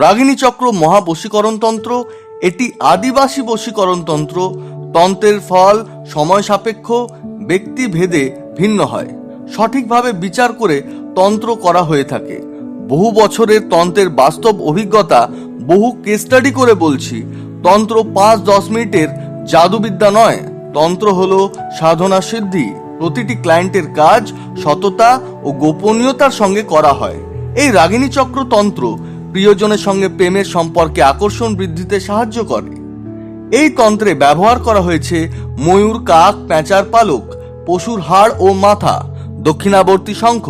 রাগিনী চক্র মহাবশীকরণ তন্ত্র, এটি আদিবাসী বশীকরণ তন্ত্র, তন্ত্রের ফল, সময় সাপেক্ষ, ব্যক্তি ভেদে ভিন্ন হয়। সঠিকভাবে বিচার করে তন্ত্র করা হয়ে থাকে। বহু বছরের তন্ত্রের বাস্তব অভিজ্ঞতা বহু কেস স্টাডি করে বলছি। তন্ত্র পাঁচ দশ মিনিটের জাদুবিদ্যা নয়। তন্ত্র হল সাধনা সিদ্ধি। প্রতিটি ক্লায়েন্টের কাজ সততা ও গোপনীয়তার সঙ্গে করা হয়। এই রাগিনী চক্র তন্ত্র প্রিয়জনের সঙ্গে প্রেমের সম্পর্কে আকর্ষণ বৃদ্ধিতে সাহায্য করে। এই তন্ত্রে ব্যবহার করা হয়েছে ময়ূর, কাক, প্যাঁচার পালক, পশুর হাড় ও মাথা, দক্ষিণাবর্তী শঙ্খ,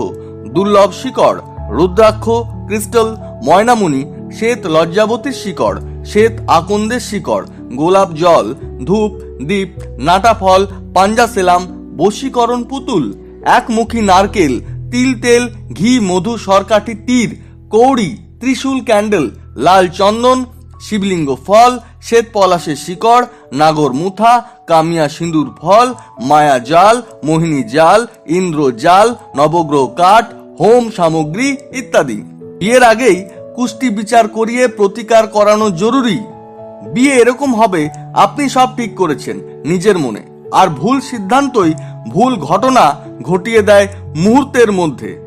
দুর্লভ শিকড়, রুদ্রাক্ষ, ক্রিস্টাল, ময়নামণি, শ্বেত লজ্জাবতীর শিকড়, শ্বেত আকন্দের শিকড়, গোলাপ জল, ধূপ, দ্বীপ নাটা ফল পাঞ্জা সেলাম, বশীকরণ পুতুল, একমুখী নারকেল, তিল তেল, ঘি, মধু, সরকাঠি, তীর, কৌড়ি ত্রিশূল ক্যান্ডেল, লাল চন্দন, শিবলিঙ্গ ফল, শ্বেত পলাশের শিকড়, নাগর মুথা, কামিয়া সিঁদুর ফল, মায়া জাল, মোহিনী জাল, ইন্দ্র জাল, নবগ্রহ কাঠ, হোম সামগ্রী ইত্যাদি। বিয়ের আগেই কুষ্টি বিচার করিয়ে প্রতিকার করানো জরুরি। বিয়ে এরকম হবে, আপনি সব ঠিক করেছেন, নিজের মনে। আর ভুল সিদ্ধান্তই ভুল ঘটনা ঘটিয়ে দেয় মুহূর্তের মধ্যে।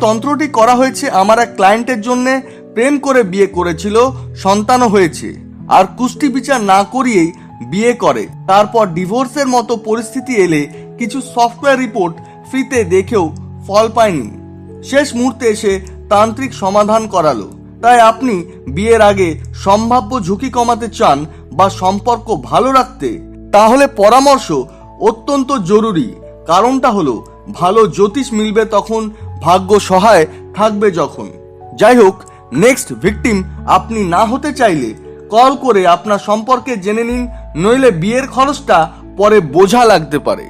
তন্ত্রটি করা হয়েছে আমার এক ক্লায়েন্টের জন্য। প্রেম করে বিয়ে করেছিল, সন্তানও হয়েছে। আর কুষ্টি বিচার না করিয়েই বিয়ে করে। তারপর ডিভোর্সের মতো পরিস্থিতি এলে কিছু সফটওয়্যার রিপোর্ট ফ্রিতে দেখেও ফল পায়নি। শেষ মুহূর্তে এসে তান্ত্রিক সমাধান করালো। তাই আপনি বিয়ের আগে সম্ভাব্য ঝুঁকি কমাতে চান বা সম্পর্ক ভালো রাখতে, তাহলে পরামর্শ অত্যন্ত জরুরি। কারণটা হলো, ভালো জ্যোতিষ মিলবে তখন ভাগ্য সহায় থাকবে যখন। যাই হোক নেক্সট ভিকটিম আপনি না হতে চাইলে কল করে আপনার সম্পর্কে জেনে নিন, নইলে বিয়ের খরচটা পরে বোঝা লাগতে পারে।